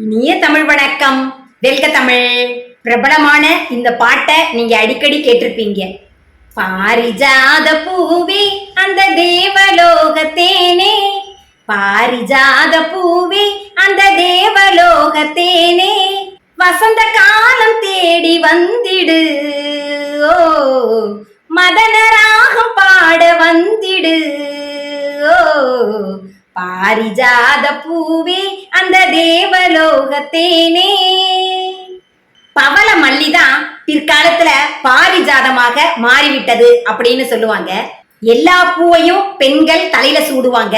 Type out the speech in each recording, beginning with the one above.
இனிய தமிழ் வணக்கம். வெல்க தமிழ். பிரபலமான இந்த பாட்டை நீங்க அடிக்கடி கேட்டிருப்பீங்க. பாரிஜாத பூவே அந்த தேவலோகத்தேனே. பாரிஜாத பூவே அந்த தேவலோகத்தேனே. வசந்த காலம் தேடி வந்திடு. ஓ மதனராகம் பாட வந்திடு. ஓ பாரிஜாத பூவே அந்த தேவலோகத்தேனே. பவள மல்லிதான் பிற்காலத்துல பாரிஜாதமாக மாறிவிட்டது அப்படின்னு சொல்லுவாங்க. எல்லா பூவையும் பெண்கள் தலையில சூடுவாங்க.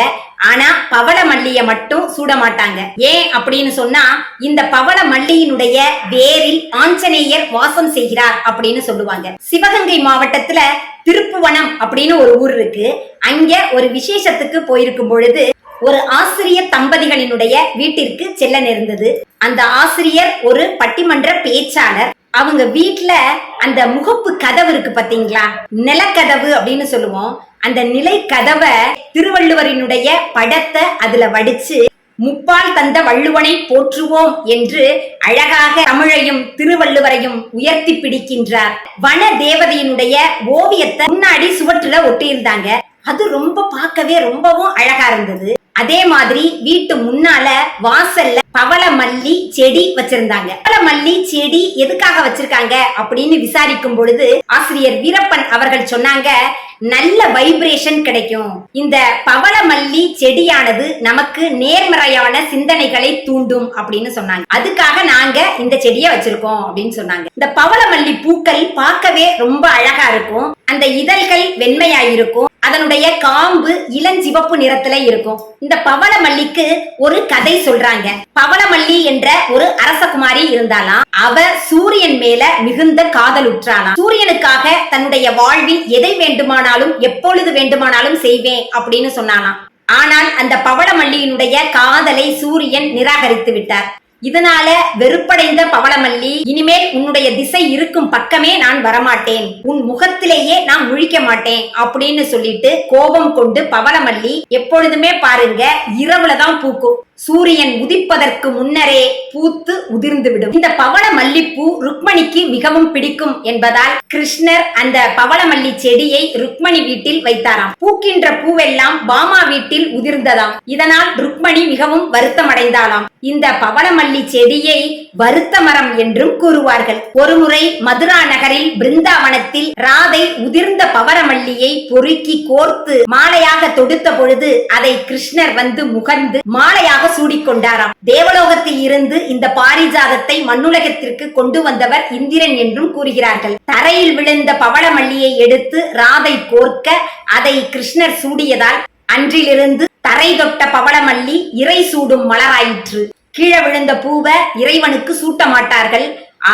ஆனா பவள மல்லிய மட்டும் சூட மாட்டாங்க. ஏன் அப்படின்னு சொன்னா இந்த பவள மல்லியினுடைய வேரில் ஆஞ்சநேயர் வாசம் செய்கிறார் அப்படின்னு சொல்லுவாங்க. சிவகங்கை மாவட்டத்துல திருப்புவனம் அப்படின்னு ஒரு ஊர் இருக்கு. அங்க ஒரு விசேஷத்துக்கு போயிருக்கும் பொழுது ஒரு ஆசிரியர் தம்பதிகளினுடைய வீட்டிற்கு செல்ல நேர்ந்தது. அந்த ஆசிரியர் ஒரு பட்டிமன்ற பேச்சாளர். அவங்க வீட்டுல அந்த முகப்பு கதவு இருக்கு பாத்தீங்களா? நிலக்கதவு அப்படின்னு சொல்லுவோம். அந்த நிலை கதவை திருவள்ளுவரினுடைய படத்தை அதுல வடிச்சு முப்பால் தந்த வள்ளுவனை போற்றுவோம் என்று அழகாக தமிழையும் திருவள்ளுவரையும் உயர்த்தி பிடிக்கின்றார். வன தேவதையினுடைய ஓவியத்தை முன்னாடி சுவற்றுல ஒட்டியிருந்தாங்க. அது ரொம்ப பார்க்கவே ரொம்பவும் அழகா இருந்தது. அதே மாதிரி வீட்டு முன்னால வாசல்ல பவளமல்லி செடி வச்சிருந்தாங்க. பவளமல்லி செடி எதுக்காக வச்சிருக்காங்க அப்படின்னு விசாரிக்கும் பொழுது ஆசிரியர் வீரப்பன் அவர்கள் சொன்னாங்க நல்ல வைப்ரேஷன் கிடைக்கும். இந்த பவளமல்லி செடியானது நமக்கு நேர்மறையான சிந்தனைகளை தூண்டும் அப்படின்னு சொன்னாங்க. அதுக்காக நாங்க இந்த செடியை வச்சிருக்கோம் அப்படின்னு சொன்னாங்க. இந்த பவளமல்லி பூக்கள் பார்க்கவே ரொம்ப அழகா இருக்கும். அந்த இதழ்கள் வெண்மையா இருக்கும். அதனுடைய காம்பு இளஞ்சிவப்பு நிறத்துல இருக்கும். இந்த பவள மல்லிக்கு ஒரு கதை சொல்றாங்க. பவளமல்லி என்ற ஒரு அரசகுமாரி இருந்தாலாம் அவ சூரியன் மேல மிகுந்த காதலுற்றாளாம். சூரியனுக்காக தன்னுடைய வாழ்வில் எதை வேண்டுமானாலும் எப்பொழுது வேண்டுமானாலும் செய்வேன் அப்படின்னு சொன்னாலாம் ஆனால் அந்த பவளமல்லியினுடைய காதலை சூரியன் நிராகரித்து விட்டார். இதனால வெறுப்படைந்த பவளமல்லி இனிமேல் உன்னுடைய திசை இருக்கும் பக்கமே நான் வரமாட்டேன். உன் முகத்திலேயே நான் முழிக்க மாட்டேன் அப்படின்னு சொல்லிட்டு கோபம் கொண்டு பவளமல்லி எப்பொழுதுமே பாருங்க இரவுல தான் பூக்கும். சூரியன் உதிப்பதற்கு முன்னரே பூத்து உதிர்ந்து விடும் இந்த பவள மல்லிப்பூ ருக்மணிக்கு மிகவும் பிடிக்கும் என்பதால் கிருஷ்ணர் அந்த பவளமல்லி செடியை ருக்மணி வீட்டில் வைத்தாராம். பூக்கின்ற பூவெல்லாம் பாமா வீட்டில் உதிர்ந்ததாம். இதனால் ருக்மணி மிகவும் வருத்தமடைந்தாளாம். இந்த பவளமல்லி செடியை வருத்த மரம் என்றும் கூறுவார்கள். ஒருமுறை மதுரா நகரில் பிருந்தாவனத்தில் ராதை உதிர்ந்த பவளமல்லியை பொறுக்கி கோர்த்து மாலையாக தொடுத்த பொழுது அதை கிருஷ்ணர் வந்து முகர்ந்து மாலையாக சூடிக்கொண்டாராம். தேவலோகத்தில் இருந்து இந்த பாரிஜாதத்தை மண்ணுலகத்திற்கு கொண்டு வந்தவர் இந்திரன் என்றும் கூறுகிறார்கள். தரையில் விழுந்த பவளமல்லியை எடுத்து ராதை கோர்க்க அதை கிருஷ்ணர் சூடியதால் அன்றிலிருந்து தரை தொட்ட பவளமல்லி இறை சூடும் மலராயிற்று. கீழே விழுந்த பூவை இறைவனுக்கு சூட்ட மாட்டார்கள்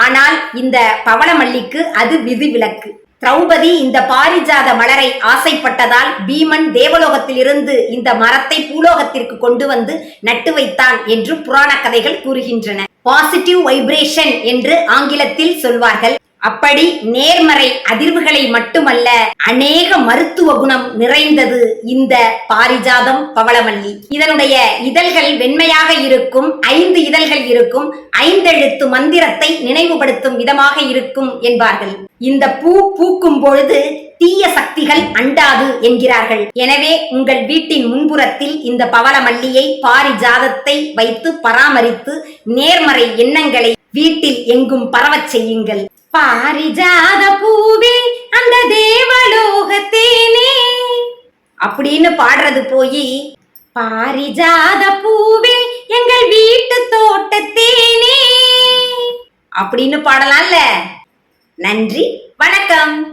ஆனால் இந்த பவளமல்லிக்கு அது விதிவிலக்கு. திரௌபதி இந்த பாரிஜாத மலரை ஆசைப்பட்டதால் பீமன் தேவலோகத்திலிருந்து இந்த மரத்தை பூலோகத்திற்கு கொண்டு வந்து நட்டு வைத்தான் என்று புராண கதைகள் கூறுகின்றன. பாசிட்டிவ் வைப்ரேஷன் என்று ஆங்கிலத்தில் சொல்வார்கள். அப்படி நேர்மறை அதிர்வுகளை மட்டுமல்ல அநேக மருத்துவ குணம் நிறைந்தது இந்த பாரிஜாதம் பவளமல்லி இதனுடைய இதழ்கள் வெண்மையாக இருக்கும் ஐந்து இதழ்கள் இருக்கும் ஐந்தெழுத்து மந்திரத்தை நினைவுபடுத்தும் விதமாக இருக்கும் என்பார்கள். இந்த பூ பூக்கும் பொழுது தீய சக்திகள் அண்டாது என்கிறார்கள். எனவே உங்கள் வீட்டின் முன்புறத்தில் இந்த பவளமல்லியை பாரிஜாதத்தை வைத்து பராமரித்து நேர்மறை எண்ணங்களை வீட்டில் எங்கும் பரவச் செய்யுங்கள். பாரிஜாத பூவே அந்த தேவலோகத்தேனே. அப்படின்னு பாடுறது போய் பாரிஜாத பூவே எங்கள் வீட்டு தோட்டத்தேனே. அப்படின்னு பாடலாம்ல. நன்றி வணக்கம்.